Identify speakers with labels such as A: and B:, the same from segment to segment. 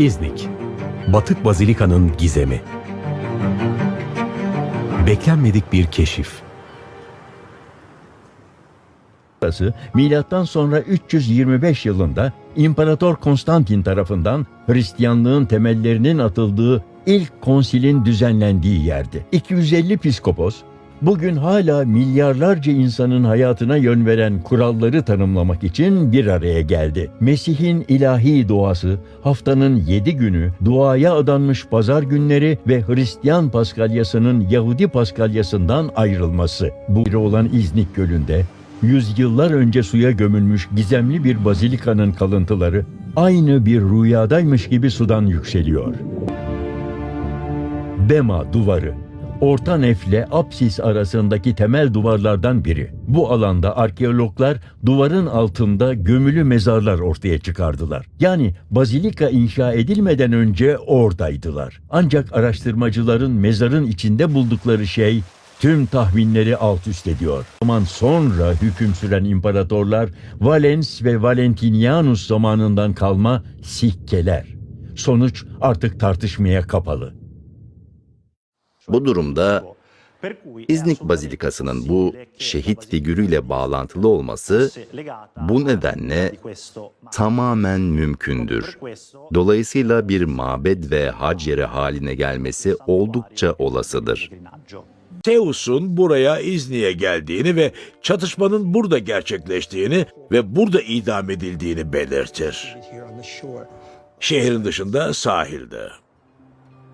A: İznik, Batık Bazilika'nın gizemi. Beklenmedik bir keşif.
B: Burası milattan sonra 325 yılında İmparator Konstantin tarafından Hristiyanlığın temellerinin atıldığı ilk konsilin düzenlendiği yerdi. 250 piskopos bugün hala milyarlarca insanın hayatına yön veren kuralları tanımlamak için bir araya geldi. Mesih'in ilahi doğası, haftanın 7 günü, duaya adanmış pazar günleri ve Hristiyan Paskalyası'nın Yahudi Paskalyası'ndan ayrılması. Bu biri olan İznik Gölü'nde yüzyıllar önce suya gömülmüş gizemli bir bazilikanın kalıntıları aynı bir rüyadaymış gibi sudan yükseliyor. Bema duvarı Orta nefle apsis arasındaki temel duvarlardan biri. Bu alanda arkeologlar duvarın altında gömülü mezarlar ortaya çıkardılar. Yani bazilika inşa edilmeden önce oradaydılar. Ancak araştırmacıların mezarın içinde buldukları şey tüm tahminleri alt üst ediyor. Zaman sonra hüküm süren imparatorlar Valens ve Valentinianus zamanından kalma sikkeler. Sonuç artık tartışmaya kapalı.
C: Bu durumda İznik Bazilikası'nın bu şehit figürüyle bağlantılı olması bu nedenle tamamen mümkündür. Dolayısıyla bir mabed ve hac yeri haline gelmesi oldukça olasıdır.
D: Zeus'un buraya İzni'ye geldiğini ve çatışmanın burada gerçekleştiğini ve burada idam edildiğini belirtir. Şehrin dışında sahilde.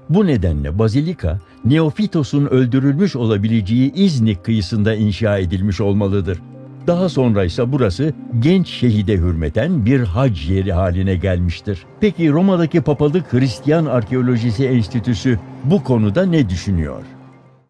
B: Bu nedenle bazilika Neofitos'un öldürülmüş olabileceği İznik kıyısında inşa edilmiş olmalıdır. Daha sonra ise burası genç şehide hürmeten bir hac yeri haline gelmiştir. Peki Roma'daki Papalık Hristiyan Arkeolojisi Enstitüsü bu konuda ne düşünüyor?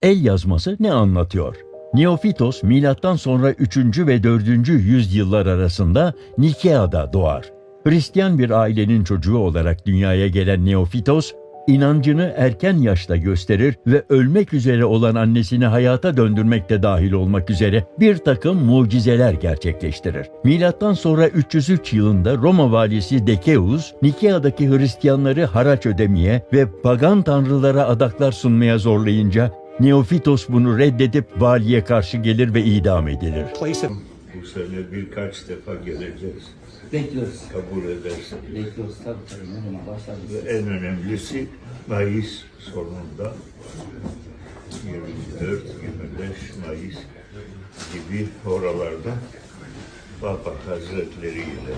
B: El yazması ne anlatıyor? Neofitos milattan sonra 3. ve 4. yüzyıllar arasında Nikea'da doğar. Hristiyan bir ailenin çocuğu olarak dünyaya gelen Neofitos, inancını erken yaşta gösterir ve ölmek üzere olan annesini hayata döndürmekte dahil olmak üzere bir takım mucizeler gerçekleştirir. Milattan sonra 303 yılında Roma valisi Dekeus, Nikea'daki Hristiyanları haraç ödemeye ve pagan tanrılara adaklar sunmaya zorlayınca Neofitos bunu reddedip valiye karşı gelir ve idam edilir.
E: Sene birkaç defa geleceğiz.
F: Bekliyoruz.
E: Kabul edersen.
F: Bekliyoruz tabii tabii. Ne zaman başlar
E: Ve en önemlisi Mayıs sonunda 24-25 Mayıs gibi oralarda Papa Hazretleri ile